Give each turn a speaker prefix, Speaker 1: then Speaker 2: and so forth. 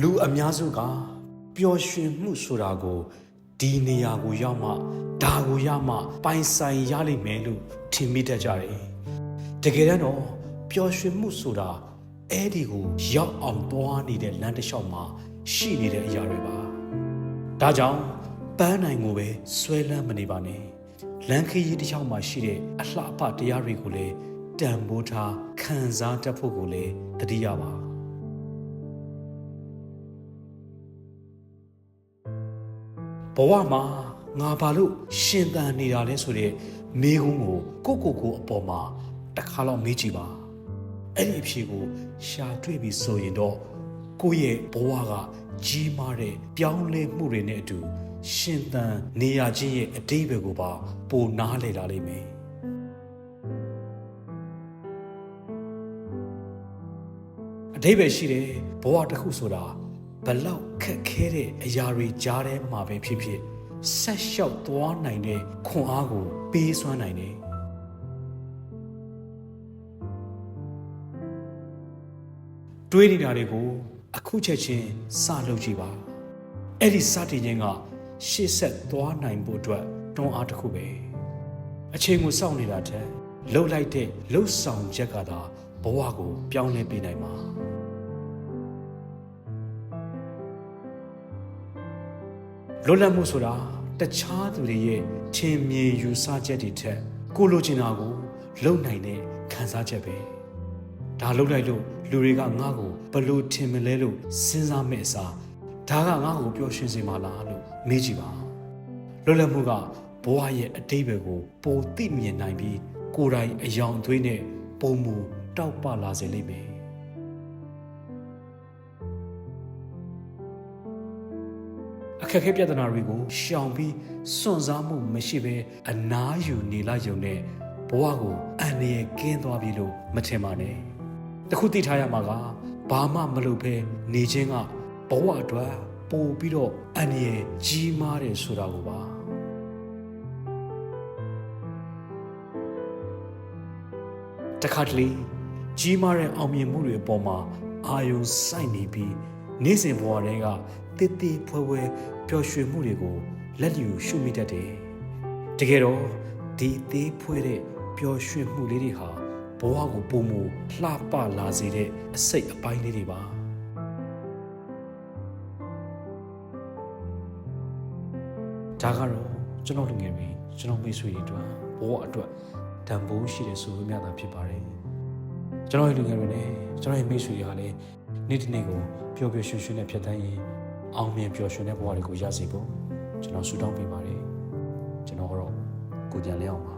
Speaker 1: လူအများစုကပျော်ရွှင်မှုဆိုတာကိုဒီနေရာကိုရောက်မှဒါကိုရမှပိုင်ဆိုင်ရလိမ့်မယ်လို့ထင်မိတတ်ကြတယ်တကယ်တမ်းတော့ပျော်ရွှင်မှုဆိုတာအဲ့ဒီကိုရောက်အောင်သွားနေတဲ့လမ်းတစ်လျှောက်မှာရှိနေတဲ့အရာတွေပါဒါကြောင့်ပန်းနိုင်ကိုပဲဆွဲလန်းမနေပါနဲ့လမ်းခရီးတစ်လျှောက်မှာရှိတဲ့အလှအပတရားတွေကိုလည်းတန်ဖိုးထားခံစားတတ်ဖို့ကိုလည်းတတိယပါ ဘဝမှာငါဘာလို့ရှင်သန်နေတာလဲဆိုတဲ့မိကုန်းကိုကိုကိုကိုအပေါ်မှာတစ်ခါတော့မေးကြည့်ပါအဲ့ဒီအဖြေကိုရှာတွေ့ပြီဆိုရင်တော့ကိုယ့်ရဲ့ဘဝကကြီးမားတဲ့ပြောင်းလဲမှုတွေနဲ့အတူရှင်သန်နေရခြင်းရဲ့အတိတ်ဘယ်ကိုပါပိုနားလည်လာလိမ့်မယ်အတိတ်ပဲရှိတယ်ဘဝတစ်ခုဆိုတာ ဘလောက်ခက်ခဲတဲ့အရာတွေကြားထဲမှာပဲဖြစ်ဖြစ်ဆက်လျှောက်သွားနိုင်တဲ့ခွန်အားကိုပေးစွမ်းနိုင်တယ်တွေးနေတာတွေကိုအခုချက်ချင်းစလုပ်ကြည့်ပါအဲ့ဒီစတင်ခြင်းကရှေ့ဆက်သွားနိုင်ဖို့အတွက်တွန်းအားတစ်ခုပဲအချိန်ကိုစောင့်နေတာထက်လှုပ်လိုက်တဲ့လှုပ်ဆောင်ချက်ကသာဘဝကိုပြောင်းလဲပေးနိုင်မှာ လွတ်လပ်မှုဆိုတာတခြားသူတွေရဲ့ထင်မြင်ယူဆချက်တွေထက်ကိုလိုချင်တာကိုလုံနိုင်တဲ့ခံစားချက်ပဲဒါလုံလိုက်လို့လူတွေကငါ့ကိုဘယ်လို့ထင်မလဲလို့စဉ်းစားမဲ့အစားဒါကငါ့ကိုပျော်ရွှင်စေမှာလားလို့မေးကြည့်ပါလွတ်လပ်မှုကဘဝရဲ့အတိတ်ပဲကိုပိုသိမြင်နိုင်ပြီးကိုယ်တိုင်အယောင်အသွေးနဲ့ပုံမူတောက်ပလာစေလိမ့်မယ် ခက်အခဲပြဿနာတွေကိုရှောင်ပြီးစွန့်စားမှုမရှိဘဲအနားယူနေလိုက်ရုံနဲ့ဘဝကိုအန္တရာယ်ကင်းသွားပြီလို့မထင်ပါနဲ့တခုသိထားရမှာကဘာမှမလုပ်ဘဲနေခြင်းကဘဝအတွက်ပို့ပြီးတော့အန္တရာယ်ကြီးမားတယ်ဆိုတာကိုပါတခါတလေကြီးမားတဲ့အောင်မြင်မှုတွေအပေါ်မှာအာယုံစိုက်နေပြီးနေ့စဉ်ဘဝတွေက တည်တည်ဖွဲဖွဲပျော်ရွှင်မှုတွေကိုလက်လျူရှုမိတတ်တယ်။တကယ်တော့ဒီသေးဖွဲတဲ့ပျော်ရွှင်မှုလေးတွေဟာဘဝကိုပုံမူလှပလာစေတဲ့အစိတ်အပိုင်းလေးတွေပါ။ဒါကတော့ကျွန်တော်လူငယ်တွေကျွန်တော်မိတ်ဆွေတွေအတွက်ဘဝအတွက်တန်ဖိုးရှိတဲ့ဆိုလိုမြတာဖြစ်ပါတယ်။ကျွန်တော်ရဲ့လူငယ်တွေနဲ့ကျွန်တော်ရဲ့မိတ်ဆွေတွေကလည်းနေ့တစ်နေ့ကိုပျော်ပျော်ရွှင်ရွှင်နဲ့ဖြတ်သန်းရင် အောင်မြင်ပျော်ရွှင်တဲ့ဘဝတွေကိုရစေဖို့ကျွန်တော်ဆုတောင်းပေးပါတယ်။ကျွန်တော်ကတော့ကိုကြံလျောက်ပါ